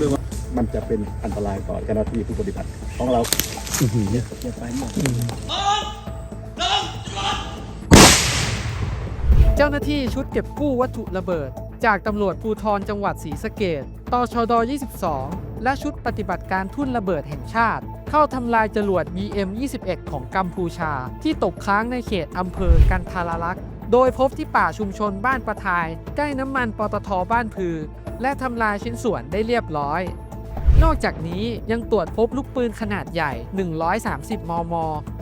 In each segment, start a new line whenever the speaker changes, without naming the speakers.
รู้เลยว่ามันจะเป็นอันตรายต่อเจ้าหน้าที่ผู้ปฏิบัติของเราเนี่ยเนี่ยไปหมด
เจ้าหน้าที่ชุดเก็บกู้วัตถุระเบิด จากตำรวจภูธรจังหวัดศรีสะเกดตชด 22 และชุดปฏิบัติการทุ่นระเบิดแห่งชาติ เข้าทำลายจรวด BM 21 ของกัมพูชา ที่ตกค้างในเขตอำเภอกันทาราลักษ์ โดยพบที่ป่าชุมชนบ้านประทาย ใกล้น้ำมันปตทบ้านพือ และทำลายชิ้นส่วนได้เรียบร้อย นอกจากนี้ยังตรวจพบลูกปืนขนาดใหญ่ 130 มม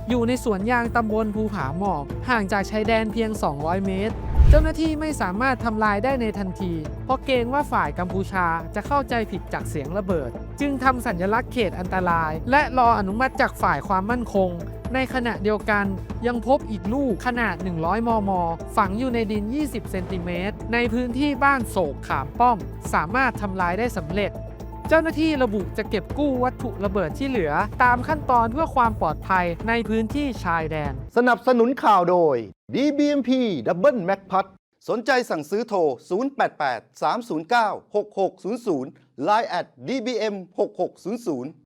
อยู่ในสวนยางตำบลภูผาหมอก ห่างจากชายแดนเพียง 200 เมตร เจ้าหน้าที่ไม่สามารถทำลายได้ในทันที เพราะเกรงว่าฝ่ายกัมพูชาจะเข้าใจผิดจากเสียงระเบิด จึงทำสัญลักษณ์เขตอันตราย และรออนุมัติจากฝ่ายความมั่นคง ในขณะเดียวกันยังพบอีกลูกขนาด 100 มม ฝังอยู่ในดิน 20 เซนติเมตร ในพื้นที่บ้านโศกขามป้อม สามารถทำลายได้สำเร็จเจ้าหน้าที่ระบุจะเก็บกู้วัตถุระเบิดที่เหลือ ตามขั้นตอนเพื่อความปลอดภัยในพื้นที่ชายแดน
สนับสนุนข่าวโดย DBMP Double Mac p a t สนใจสั่งซื้อโทร 088 309 6600 Line at DBM 6600